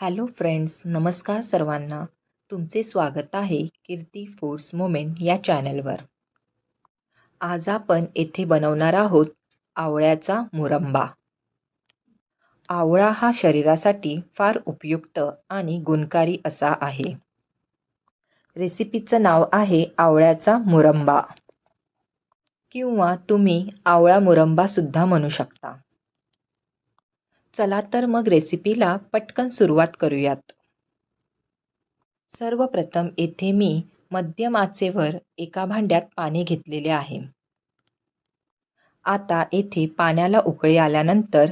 Hello friends नमस्कार सर्वांना. तुमचे स्वागत आहे कीर्ती फूड्स मोमेंट या चॅनलवर. आज आपण येथे बनवणार आहोत आवळ्याचा मुरंबा. आवळा हा शरीरासाठी फार उपयुक्त आणि गुणकारी असा आहे. रेसिपीचं नाव आहे आवळ्याचा मुरंबा. किंवा तुम्ही आवळा मुरंबासुद्धा म्हणू शकता. चला तर मग रेसिपीला पटकन सुरुवात करूयात. सर्वप्रथम येथे मी मध्यम आचेवर एका भांड्यात पाणी घेतलेले आहे. आता येथे पाण्याला उकळी आल्यानंतर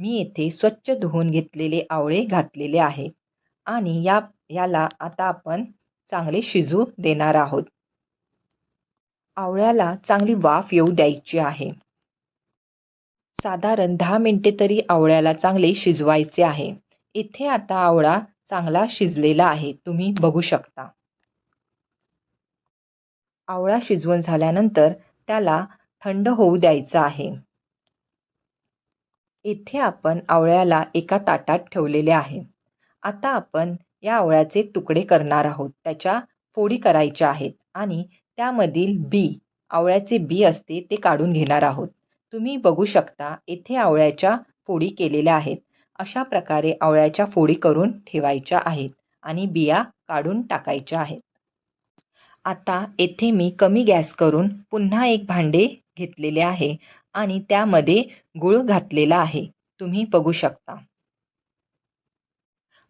मी येथे स्वच्छ धुवून घेतलेले आवळे घातलेले आहे आणि या याला आता आपण चांगले शिजू देणार आहोत. आवळ्याला चांगली वाफ येऊ द्यायची आहे. साधारण दहा मिनटे तरी आवळ्याला चांगले शिजवायचे आहे. इथे आता आवळा चांगला शिजलेला आहे. तुम्ही बघू शकता. आवळा शिजवून झाल्यानंतर त्याला थंड होऊ द्यायचा आहे. इथे आपण आवळ्याला एका ताटात ठेवलेले आहे. आता आपण या आवळ्याचे तुकडे करणार आहोत. त्याच्या फोडी करायच्या आहेत आणि त्यामधील बी आवळ्याचे बी असते ते काढून घेणार आहोत. तुम्ही बघू शकता येथे आवळ्याच्या फोडी केलेल्या आहेत. अशा प्रकारे आवळ्याच्या फोडी करून ठेवायच्या आहेत आणि बिया काढून टाकायच्या आहेत. आता येथे मी कमी गॅस करून पुन्हा एक भांडे घेतलेले आहे आणि त्यामध्ये गुळ घातलेला आहे. तुम्ही बघू शकता.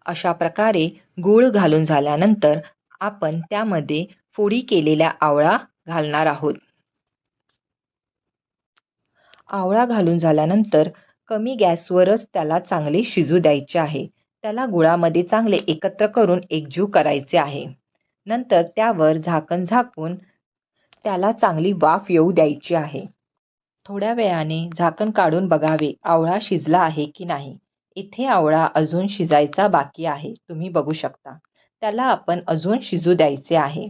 अशा प्रकारे गूळ घालून झाल्यानंतर आपण त्यामध्ये फोडी केलेल्या आवळा घालणार आहोत. आवळा घालून झाल्यानंतर कमी गॅसवरच त्याला चांगले शिजू द्यायचे आहे. त्याला गुळामध्ये चांगले एकत्र करून एकजीव करायचे आहे. नंतर त्यावर झाकण झाकून त्याला चांगली वाफ येऊ द्यायची आहे. थोड्या वेळाने झाकण काढून बघावे आवळा शिजला आहे की नाही. इथे आवळा अजून शिजायचा बाकी आहे. तुम्ही बघू शकता. त्याला आपण अजून शिजू द्यायचे आहे.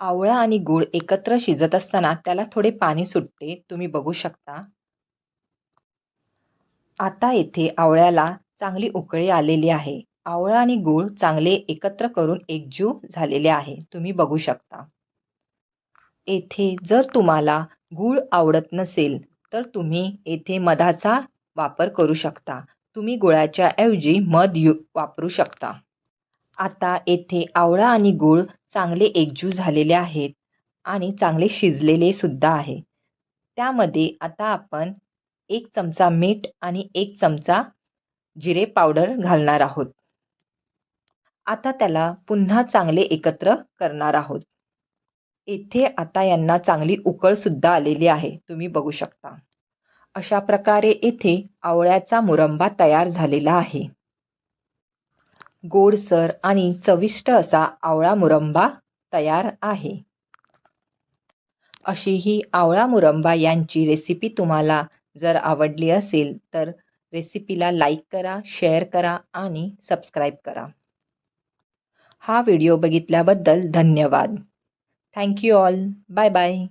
आवळा आणि गूळ एकत्र शिजत असताना त्याला थोडे पाणी सुटते तुम्ही बघू शकता. आता येथे आवळ्याला चांगली उकळी आलेली आहे. आवळा आणि गूळ चांगले एकत्र करून एकजीव झालेले आहे तुम्ही बघू शकता. येथे जर तुम्हाला गूळ आवडत नसेल तर तुम्ही येथे मधाचा वापर करू शकता. तुम्ही गुळाच्या ऐवजी मध यु वापरू शकता. आता येथे आवळा आणि गूळ चांगले एकजू झालेले आहेत आणि चांगले शिजलेले सुद्धा आहे. त्यामध्ये आता आपण एक चमचा मीठ आणि एक चमचा जिरे पावडर घालणार आहोत. आता त्याला पुन्हा चांगले एकत्र करणार आहोत. येथे आता यांना चांगली उकळसुद्धा आलेली आहे तुम्ही बघू शकता. अशा प्रकारे येथे आवळ्याचा मुरंबा तयार झालेला आहे. गोडसर आणि चविष्ट असा आवळा मुरंबा तयार आहे. अशी ही आवळा मुरंबा यांची रेसिपी तुम्हाला जर आवडली असेल तर रेसिपीला लाईक करा शेअर करा आणि सबस्क्राईब करा. हा व्हिडिओ बघितल्याबद्दल धन्यवाद. Thank you all bye bye